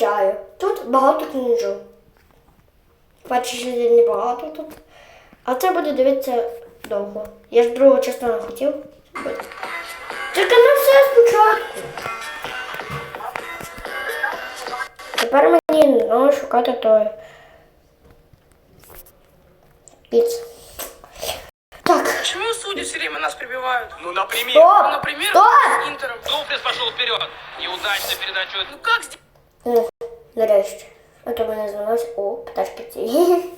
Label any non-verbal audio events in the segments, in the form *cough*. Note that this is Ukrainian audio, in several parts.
чаю. Тут багато книжок. Бачиш, не багато тут. А це буде дивитися довго. Я ж другу частину хотів. Тільки на все спочатку. Тепер мені треба шукати той. Піц. Так. Почему судьи все время нас прибивают? Ну, например. Стоп! Ну, например, Стоп! с Интером. Дуплес пошел вперед. Неудачная передача. Ну как здесь? О, нарешті. А то мене звалося. О, пташки ці. *laughs*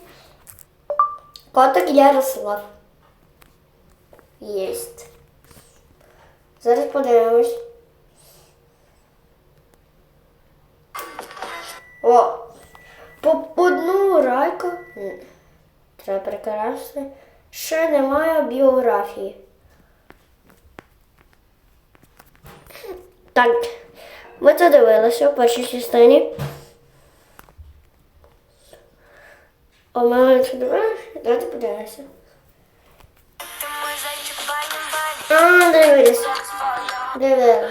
Котик Ярослав. Єсть. Зараз подивимось. О! По одну райку. Треба прикрасти. Ще немає біографії. Так, ми це дивилися в першій частині. А ми це дивилися? Давайте подивимося. А, дивилися. Дивилися.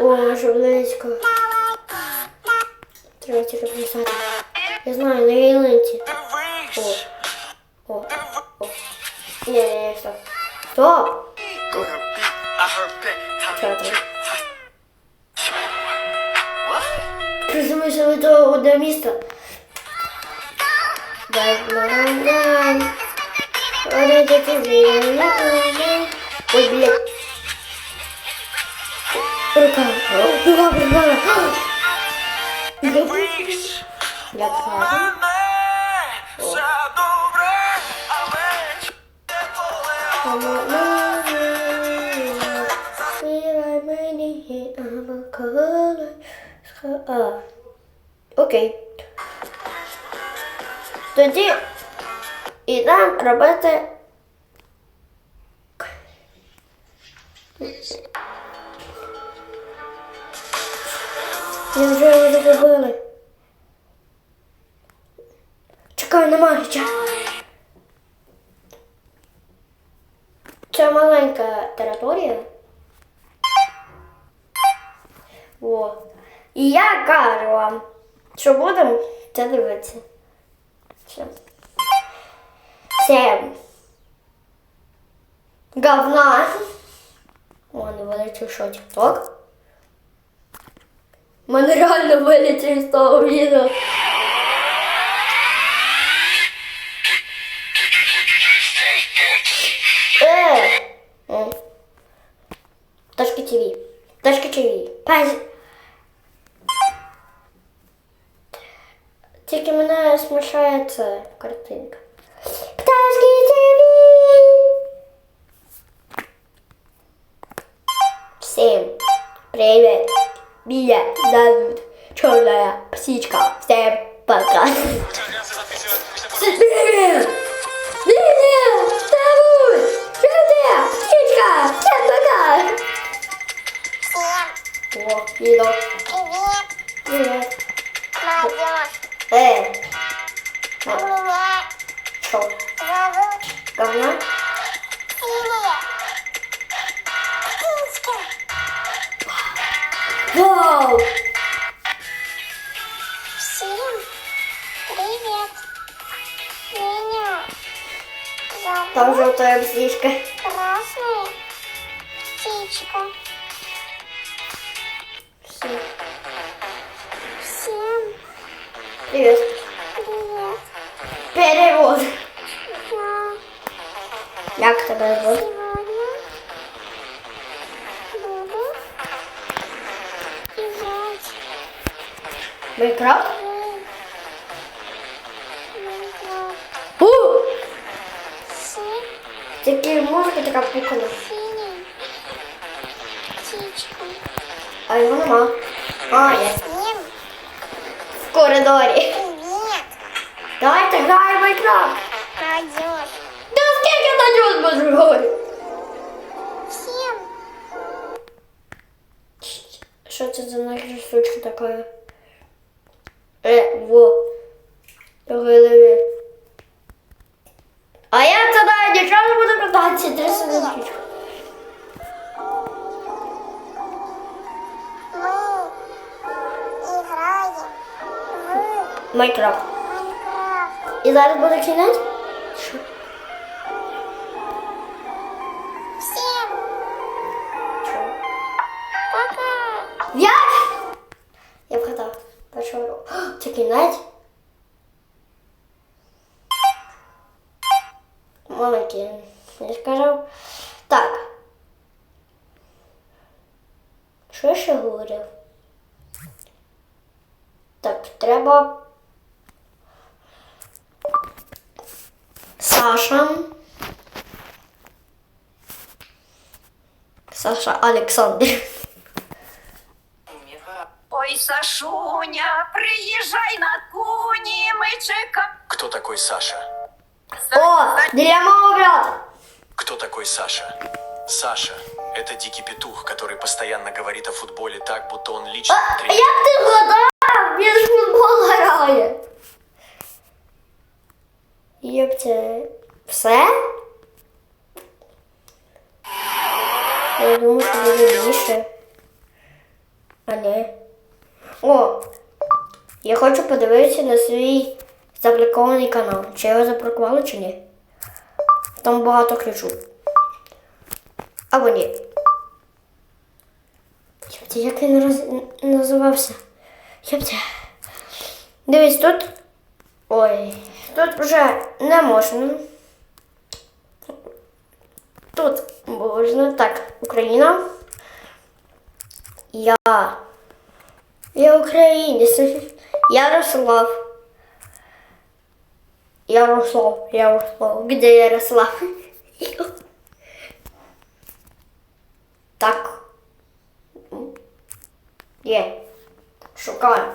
О, вже близько. Треба тільки писати. Я знаю, на ялинці. О. О. О. Ні, ні, ні, стоп. Стоп! Presumo, że to ode mista. Batman, Ora que te vejo na alma Oh, my God. А, Окей. Тоді ідемо робити. Я вже його загубили. Чекай, немає часу. Це маленька територія. О. І я кажу вам, що будемо це дивитися. Всем. Говна. О, не вилетів що, тік-ток? Мене реально вилетів з того відео. Е! Е. ТВ. Ташки ТВ. Паз... Тільки мене ця картинка. Пташки ТВ! Всем привет! Меня зовут Черная Птичка. Всем пока! Привет! Меня зовут Черная Птичка. Всем пока! О, Лило. Привет. Эй, что? Говна? Вау! Всем привет! Меня зовут Там желтая птичка. Красная Птичка. Всем Всем привет! Перевод. Як тебе звуть? в У! Тільки музика така птичкой. А його нема. А, є. В коридорі. граємо в Майнкрафт. Найдешь. Да скільки найдешь, боже говорю. Всем что-то за наша штучка така? Е, во. Голові. А я тогда нічого не буду продавати, три секундочку. Майнкрафт. І зараз буде кінець? Чого? Пока. Як? Я вгадав. Першого року. Це кінець? Маленький, я сказав. Так. Що я ще говорив? Так, треба. Саша. Саша Олександр. Ой, Сашуня, приїжджай на куні, ми чекаємо. Кто такой Саша? О, для мого брата. Кто такой Саша? Саша – это дикий петух, который постоянно говорит о футболе так, будто он лично А тренер. як ти вгадав? Він ж в футбол грає. Як це Все? Я думаю, що буде більше. А не. О! Я хочу подивитися на свій заблокований канал. Чи його заблокували, чи ні? Там багато ключу. Або ні. Єпте, як він роз... називався? Єпте. Дивись, тут. Ой, тут вже не можна. Тут можна. Так, Україна. Я. Я українець. Ярослав. Ярослав, Ярослав. Где Ярослав? Так. Є. Шукаю.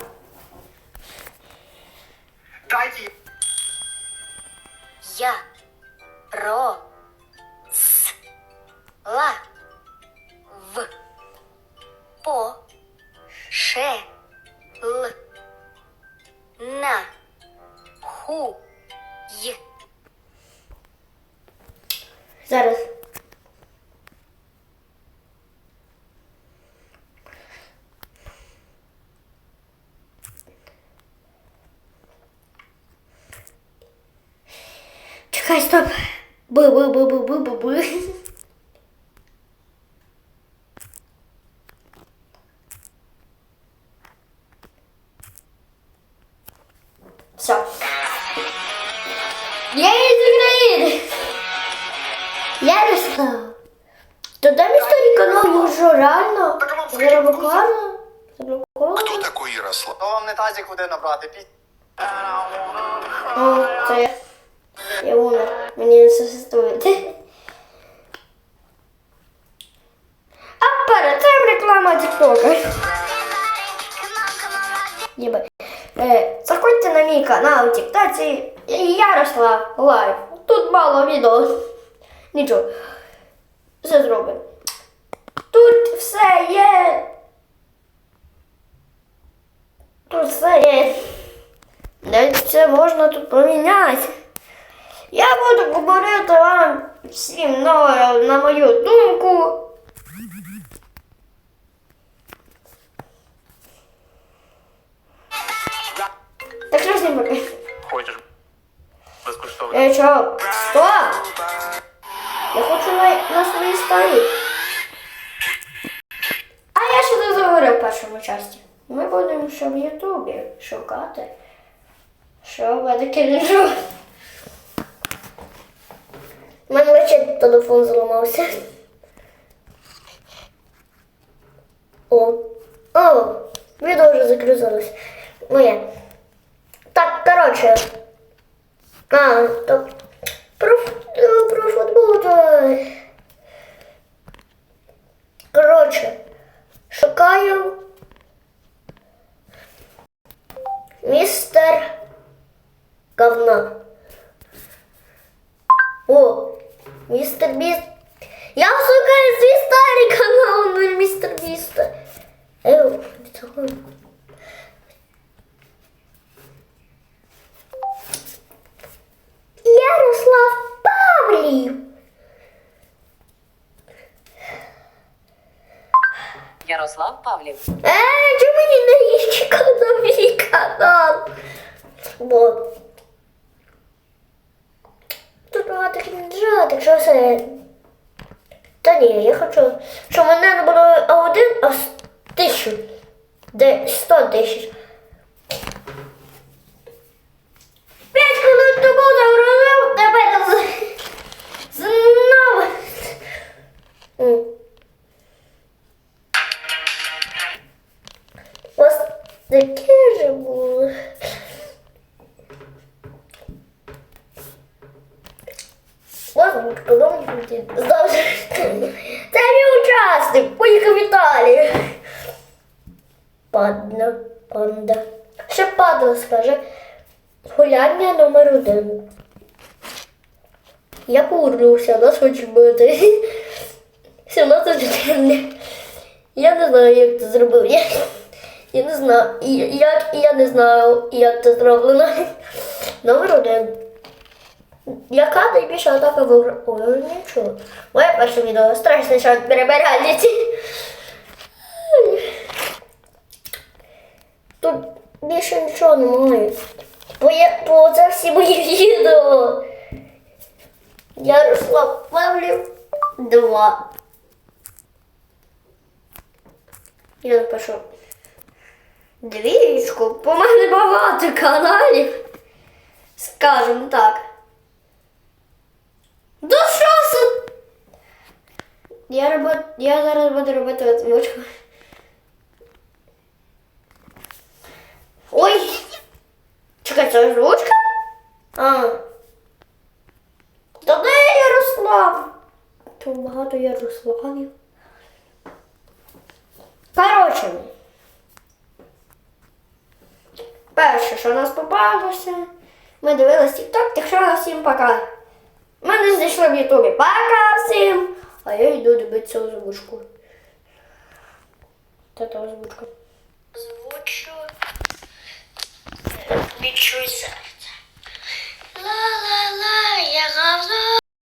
Я ро ла. В. По ше. Л. На. Ху. Й. Зараз. Тазик води набрати, пі... О, це я. Я умер. Мені не существує. А перед цим реклама тіктока. Е, заходьте на мій канал у Тіктоці Ярослав Лайв. Тут мало відео. Нічого. Все зробимо. Тут все є. Тут все є. Навіть можна тут поміняти. Я буду говорити вам всім на, на мою думку. Так що з ним поки? Хочешь безкоштовно? Я чого? Що? Я хочу на, на своїй стороні. А я ще не заговорив в першому часті. Ми будемо ще в Ютубі шукати. Що таке лежу? У мене лише телефон зламався. О, о, відео вже загрузилось. Моє. Так, коротше. А, то про, про футбол то. Коротше, шукаю містер говна. О, містер Біст. Я шукаю свій старий канал, не містер Біста. Еу, цього. Ярослав Павлів. Ярослав Павлів. Е, чому мені не їжджі на мій канал? Бо тут багато кінжатик, що все. Та ні, я хочу, щоб мене не було А1, а тисячу. Де 100 тисяч. П'ять хвилин тому загрузив, тепер знову. Ось таке же було. Ось подумати. Завжди. Це мій учасник. Поїхав в. Падна, панда. Ще падла скаже. Гуляння номер один. Я повернувся, нас хочуть бити. 17 червня. Я не знаю, як це зробив. Я, я не знаю, як, я не знаю, як це зроблено. Номер один. Яка найбільша атака в Ой, нічого. Моє перше відео. Страшний шанс перебиральниці. Тут більше нічого немає. Бо, я, бо це всі мої відео. Ярослав Павлів 2. Я напишу. Двічку, по мене багато каналів. Скажем так. До що це? Я, робот... я зараз буду робити озвучку. Ой! Чекай, це озвучка? А. Та де Ярослав? Тут багато Ярославів. Коротше. Перше, що нас попалося, ми дивились TikTok, так що всім пока. Мене знайшли в Ютубі. Пока всім! А я йду дивитися озвучку. Та та озвучка. Озвучу. Відчуй серце. Ла-ла-ла, я говно.